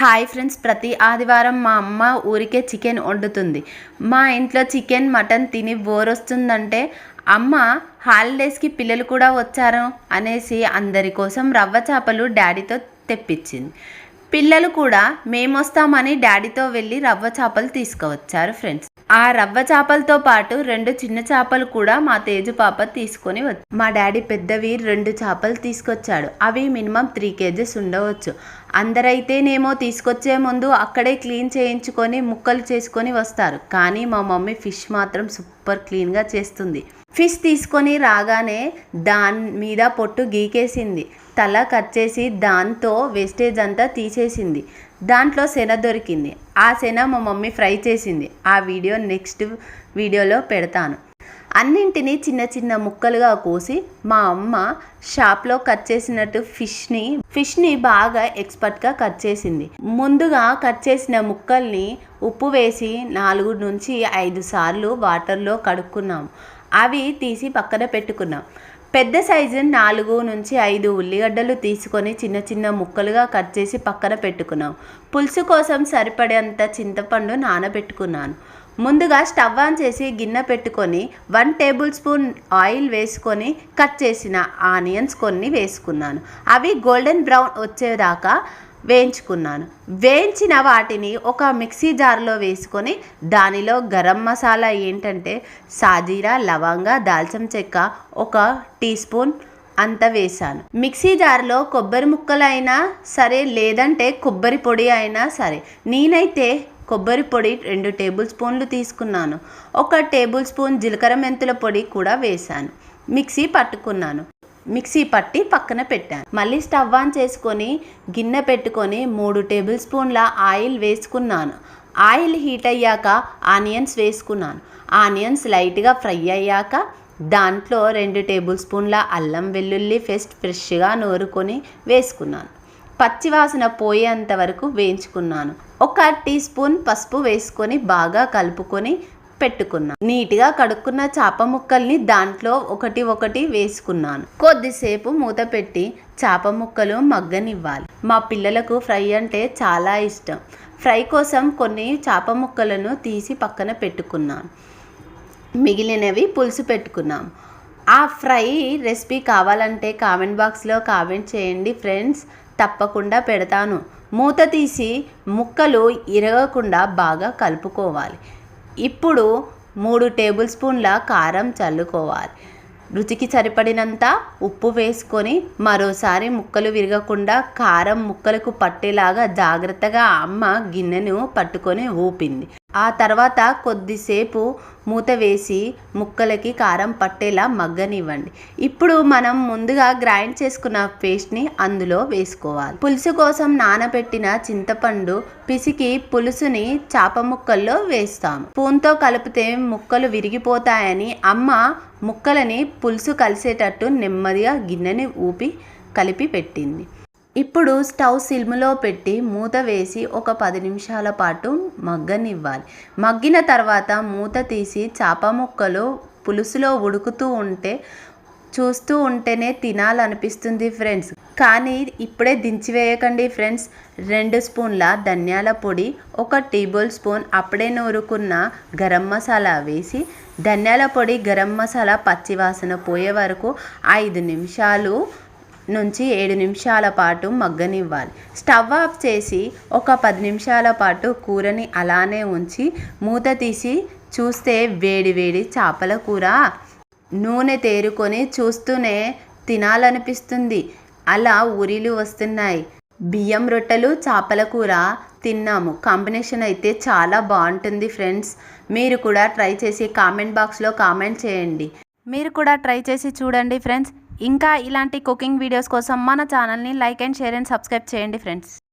Hi friends ప్రతి ఆదివారం మా అమ్మ ఊరికే చికెన్ వండుతుంది. మా ఇంట్లో చికెన్ మటన్ తిని బోర్ వస్తుందంటే అమ్మ హాలిడేస్కి పిల్లలు కూడా వచ్చారు అనేసి అందరి కోసం రవ్వ చేపలు డాడీతో తెప్పించింది. పిల్లలు కూడా మేము వస్తామని డాడీతో వెళ్ళి రవ్వ చేపలు తీసుకువచ్చారు ఫ్రెండ్స్. ఆ రవ్వ చేపలతో పాటు రెండు చిన్న చేపలు కూడా మా తేజు పాప తీసుకొని వచ్చి మా డాడీ పెద్దవి రెండు చేపలు తీసుకొచ్చాడు. అవి మినిమం త్రీ కేజెస్ ఉండవచ్చు. అందరైతేనేమో తీసుకొచ్చే ముందు అక్కడే క్లీన్ చేయించుకొని ముక్కలు చేసుకొని వస్తారు. కానీ మా మమ్మీ ఫిష్ మాత్రం సూపర్ సూపర్ క్లీన్గా చేస్తుంది. ఫిష్ తీసుకొని రాగానే దాని మీద పొట్టు గీకేసింది. తల కట్ చేసి దాంతో వేస్టేజ్ అంతా తీసేసింది. దాంట్లో శన దొరికింది. ఆ శన మా మమ్మీ ఫ్రై చేసింది. ఆ వీడియో నెక్స్ట్ వీడియోలో పెడతాను. అన్నింటినీ చిన్న చిన్న ముక్కలుగా కోసి మా అమ్మ షాప్లో కట్ చేసినట్టు ఫిష్ని ఫిష్ని బాగా ఎక్స్పర్ట్గా కట్ చేసింది. ముందుగా కట్ చేసిన ముక్కల్ని ఉప్పు వేసి నాలుగు నుంచి ఐదు సార్లు వాటర్లో కడుక్కున్నాం. అవి తీసి పక్కన పెట్టుకున్నాం. పెద్ద సైజు నాలుగు నుంచి ఐదు ఉల్లిగడ్డలు తీసుకొని చిన్న చిన్న ముక్కలుగా కట్ చేసి పక్కన పెట్టుకున్నాం. పులుసు కోసం సరిపడేంత చింతపండు నానబెట్టుకున్నాను. ముందుగా స్టవ్ ఆన్ చేసి గిన్నె పెట్టుకొని వన్ టేబుల్ స్పూన్ ఆయిల్ వేసుకొని కట్ చేసిన ఆనియన్స్ కొన్ని వేసుకున్నాను. అవి గోల్డెన్ బ్రౌన్ వచ్చేదాకా వేయించుకున్నాను. వేయించిన వాటిని ఒక మిక్సీ జార్లో వేసుకొని దానిలో గరం మసాలా ఏంటంటే సాజీరా లవంగా దాల్చం చెక్క ఒక టీ స్పూన్ అంత వేసాను మిక్సీ జార్లో కొబ్బరి ముక్కలైనా సరే లేదంటే కొబ్బరి పొడి అయినా సరే నేనైతే కొబ్బరి పొడి రెండు టేబుల్ స్పూన్లు తీసుకున్నాను. ఒక టేబుల్ స్పూన్ జీలకర్ర మెంతుల పొడి కూడా వేశాను. మిక్సీ పట్టుకున్నాను. మిక్సీ పట్టి పక్కన పెట్టాను. మళ్ళీ స్టవ్ ఆన్ చేసుకొని గిన్నె పెట్టుకొని మూడు టేబుల్ స్పూన్ల ఆయిల్ వేసుకున్నాను. ఆయిల్ హీట్ అయ్యాక ఆనియన్స్ వేసుకున్నాను. ఆనియన్స్ లైట్గా ఫ్రై అయ్యాక దాంట్లో రెండు టేబుల్ స్పూన్ల అల్లం వెల్లుల్లి పేస్ట్ ఫ్రెష్గా నూరుకొని వేసుకున్నాను. పచ్చివాసన పోయేంత వరకు వేయించుకున్నాను. ఒక టీ స్పూన్ పసుపు వేసుకొని బాగా కలుపుకొని పెట్టుకున్నాను నీట్గా కడుక్కున్న చేప ముక్కల్ని దాంట్లో ఒకటి ఒకటి వేసుకున్నాను. కొద్దిసేపు మూత పెట్టి చేప ముక్కలు మగ్గనివ్వాలి. మా పిల్లలకు ఫ్రై అంటే చాలా ఇష్టం. ఫ్రై కోసం కొన్ని చేప ముక్కలను తీసి పక్కన పెట్టుకున్నాను మిగిలినవి పులుసు పెట్టుకున్నాం. ఆ ఫ్రై రెసిపీ కావాలంటే కామెంట్ బాక్స్లో కామెంట్ చేయండి ఫ్రెండ్స్. తప్పకుండా పెడతాను. మూత తీసి ముక్కలు ఇరగకుండా బాగా కలుపుకోవాలి. ఇప్పుడు మూడు టేబుల్ స్పూన్ల కారం చల్లుకోవాలి. రుచికి సరిపడినంత ఉప్పు వేసుకొని మరోసారి ముక్కలు విరగకుండా కారం ముక్కలకు పట్టేలాగా జాగ్రత్తగా అమ్మ గిన్నెను పట్టుకొని ఊపింది. ఆ తర్వాత కొద్దిసేపు మూత వేసి ముక్కలకి కారం పట్టేలా మగ్గనివ్వండి. ఇప్పుడు మనం ముందుగా గ్రైండ్ చేసుకున్న పేస్ట్ని అందులో వేసుకోవాలి. పులుసు కోసం నానబెట్టిన చింతపండు పిసికి పులుసుని చాప ముక్కల్లో వేస్తాము. స్పూన్తో కలిపితే ముక్కలు విరిగిపోతాయని అమ్మ ముక్కలని పులుసు కలిసేటట్టు నెమ్మదిగా గిన్నెని ఊపి కలిపి పెట్టింది. ఇప్పుడు స్టవ్ సిల్ములో పెట్టి మూత వేసి ఒక పది నిమిషాల పాటు మగ్గనివ్వాలి. మగ్గిన తర్వాత మూత తీసి చేప ముక్కలు పులుసులో ఉడుకుతూ ఉంటే చూస్తూ ఉంటేనే తినాలనిపిస్తుంది ఫ్రెండ్స్. కానీ ఇప్పుడే దించివేయకండి ఫ్రెండ్స్. రెండు స్పూన్ల ధనియాల పొడి ఒక టేబుల్ స్పూన్ అప్పుడే నూరుకున్న గరం మసాలా వేసి ధనియాల పొడి గరం మసాలా పచ్చివాసన పోయే వరకు ఐదు నిమిషాలు నుంచి ఏడు నిమిషాల పాటు మగ్గనివ్వాలి. స్టవ్ ఆఫ్ చేసి ఒక పది నిమిషాల పాటు కూరని అలానే ఉంచి మూత తీసి చూస్తే వేడి వేడి చేపల కూర. నూనె తేరుకొని చూస్తూనే తినాలనిపిస్తుంది. అలా ఊరిలు వస్తున్నాయి. బియ్యం రొట్టెలు చేపల కూర తిన్నాము. కాంబినేషన్ అయితే చాలా బాగుంటుంది ఫ్రెండ్స్. మీరు కూడా ట్రై చేసి కామెంట్ బాక్స్లో కామెంట్ చేయండి. మీరు కూడా ట్రై చేసి చూడండి ఫ్రెండ్స్. ఇంకా ఇలాంటి కుకింగ్ వీడియోస్ కోసం మన ఛానల్ని like and share and subscribe చేయండి ఫ్రెండ్స్